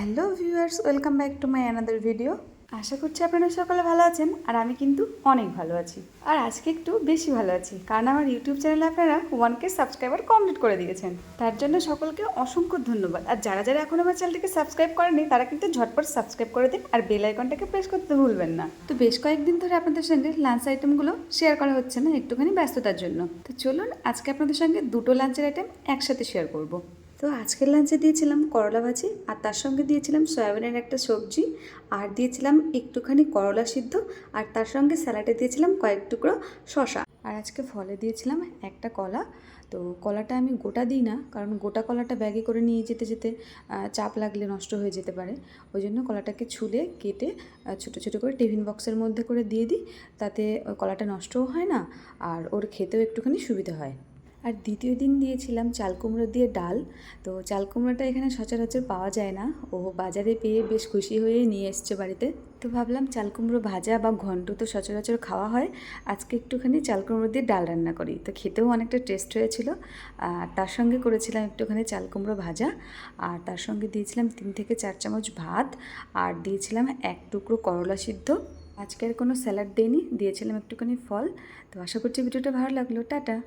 Hello viewers, welcome back to my another video. আশা করছি আপনারা সকলে ভালো আছেন, আর আমি কিন্তু অনেক ভালো আছি। আর আজকে একটু বেশি ভালো আছি, কারণ আমার ইউটিউব চ্যানেলে আপনারা ওয়ান কে সাবস্ক্রাইবার কমপ্লিট করে দিয়েছেন। তার জন্য সকলকে অসংখ্য ধন্যবাদ। আর যারা যারা এখন আমার চ্যানেলটিকে সাবস্ক্রাইব করেনি তারা কিন্তু ঝটপট সাবস্ক্রাইব করে দিন, আর বেল আইকনটাকে প্রেস করতে ভুলবেন না। তো বেশ কয়েকদিন ধরে আপনাদের সঙ্গে লাঞ্চ আইটেমগুলো শেয়ার করা হচ্ছে না, একটুখানি ব্যস্ততার জন্য। তো চলুন, আজকে আপনাদের সঙ্গে দুটো লাঞ্চের আইটেম একসাথে শেয়ার করব। তো আজকের লাঞ্চে দিয়েছিলাম করলা ভাজি, আর তার সঙ্গে দিয়েছিলাম সয়াবিনের একটা সবজি, আর দিয়েছিলাম একটুখানি করলা সিদ্ধ, আর তার সঙ্গে স্যালাডে দিয়েছিলাম কয়েক টুকরো শশা আর আজকে ফলে দিয়েছিলাম একটা কলা, তো কলাটা আমি গোটা দিই না, কারণ গোটা কলাটা ব্যাগে করে নিয়ে যেতে যেতে চাপ লাগলে নষ্ট হয়ে যেতে পারে। ওই জন্য কলাটাকে ছুলে কেটে ছোটো ছোটো করে টিফিন বক্সের মধ্যে করে দিয়ে দিই, তাতে কলাটা নষ্টও হয় না, আর ওর খেতেও একটুখানি সুবিধা হয়। আর দ্বিতীয় দিন দিয়েছিলাম চাল কুমড়ো দিয়ে ডাল। তো চাল কুমড়োটা এখানে সচরাচর পাওয়া যায় না। ও বাজারে পেয়ে বেশ খুশি হয়ে নিয়ে এসছে বাড়িতে। তো ভাবলাম চাল কুমড়ো ভাজা বা ঘন্ট তো সচরাচর খাওয়া হয়। আজকে একটুখানি চাল কুমড়ো দিয়ে ডাল রান্না করি। তো খেতেও অনেকটা টেস্ট হয়েছিল। আর তার সঙ্গে করেছিলাম একটুখানি চাল কুমড়ো ভাজা। আর তার সঙ্গে দিয়েছিলাম তিন থেকে চার চামচ ভাত। আর দিয়েছিলাম এক টুকরো করলা সিদ্ধ। আজকে আর কোনো স্যালাড দিইনি, দিয়েছিলাম একটুখানি ফল। তো আশা করছি ভিডিওটা ভালো লাগল। টাটা।